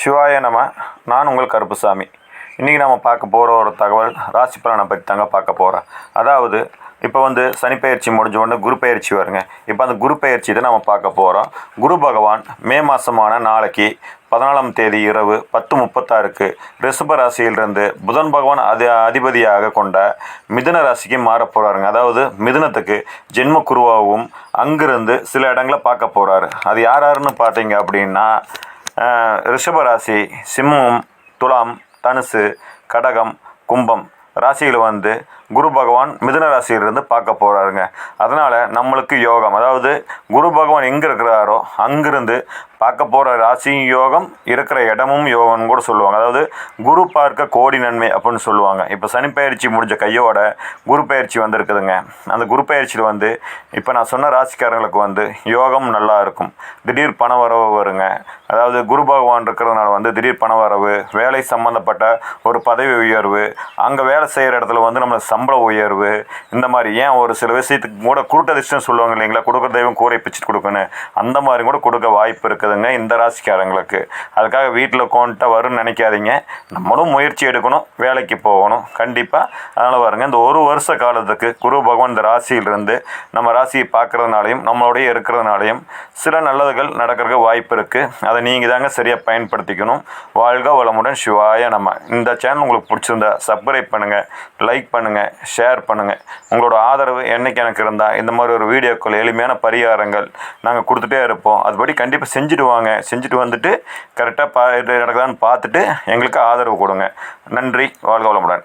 சிவாய நம நான் உங்கள் கருப்புசாமி. இன்றைக்கி நம்ம பார்க்க போகிற ஒரு தகவல் ராசி பலனை பற்றி தாங்க பார்க்க போகிறோம் அதாவது இப்போ வந்து சனிப்பயிற்சி முடிஞ்ச உடனே குரு பயிற்சி வருங்க. இப்போ அந்த குரு பயிற்சி தான் நம்ம பார்க்க போகிறோம் குரு பகவான் மே மாதமான நாளைக்கு பதினாலாம் தேதி இரவு பத்து முப்பத்தாறுக்கு ரிஷப ராசியிலிருந்து புதன் பகவான் அதி அதிபதியாக கொண்ட மிதுன ராசிக்கு மாற போகிறாருங்க அதாவது மிதுனத்துக்கு ஜென்ம குருவாகவும் அங்கிருந்து சில இடங்களை பார்க்க போகிறாரு அது யார் யாருன்னு பார்த்தீங்க அப்படின்னா ரிஷபராசி சிம்மம் துலாம் தனுசு கடகம் கும்பம் ராசியில் வந்து குரு பகவான் மிதுன ராசியிலிருந்து பார்க்க போகிறாருங்க அதனால் நம்மளுக்கு யோகம் அதாவது குரு பகவான் எங்கே இருக்கிறாரோ அங்கிருந்து பார்க்க போகிற ராசியும் யோகம் இருக்கிற இடமும் யோகம்னு கூட சொல்லுவாங்க. அதாவது குரு பார்க்க கோடி நன்மை அப்படின்னு சொல்லுவாங்க. இப்போ சனிப்பயிற்சி முடிஞ்ச கையோட குரு பயிற்சி வந்திருக்குதுங்க. அந்த குரு பயிற்சியில் வந்து இப்போ நான் சொன்ன ராசிக்காரங்களுக்கு வந்து யோகம் நல்லா இருக்கும். திடீர் பண வரவு வருங்க. அதாவது குரு பகவான் இருக்கிறதுனால வந்து திடீர் பண வரவு வேலை சம்மந்தப்பட்ட ஒரு பதவி உயர்வு அங்கே வேலை செய்கிற இடத்துல வந்து நம்மளுக்கு சம்பள உயர்வு இந்த மாதிரி ஏன் ஒரு சில விஷயத்துக்கு கூட குருட்டதிர்ஷ்டம் சொல்லுவாங்க இல்லைங்களா? கொடுக்குற தெய்வம் கூரை பிச்சு கொடுக்கணும். அந்த மாதிரி கூட கொடுக்க வாய்ப்பு இருக்குது. இருக்குதுங்க இந்த ராசிக்காரங்களுக்கு. அதுக்காக வீட்டில் உட்காந்துட்டா வரும்னு நினைக்காதீங்க. நம்மளும் முயற்சி எடுக்கணும் வேலைக்கு போகணும். கண்டிப்பாக அதனால் வருங்க இந்த ஒரு வருஷ காலத்துக்கு குரு பகவான் இந்த ராசியிலிருந்து நம்ம ராசியை பார்க்குறதுனாலையும் நம்மளுடைய இருக்கிறதுனாலையும் சில நல்லதுகள் நடக்கிறதுக்கு வாய்ப்பு இருக்குது அதை நீங்கள் தாங்க சரியாக பயன்படுத்திக்கணும். வாழ்க வளமுடன் சிவாய நம்ம இந்த சேனல் உங்களுக்கு பிடிச்சிருந்தா சப்ஸ்கிரைப் பண்ணுங்கள் லைக் பண்ணுங்கள் ஷேர் பண்ணுங்கள் உங்களோட ஆதரவு என்னைக்கு எனக்கு இருந்தால் இந்த மாதிரி ஒரு வீடியோக்கள் எளிமையான பரிகாரங்கள் நாங்கள் கொடுத்துட்டே இருப்போம். அதுபடி கண்டிப்பாக செஞ்சுட்டு வாங்க செஞ்சுட்டு வந்துட்டு கரெக்டாக பா இது நடக்குதான்னு பார்த்துட்டு எங்களுக்கு ஆதரவு கொடுங்க. நன்றி. வாழ்க வளமுடன்.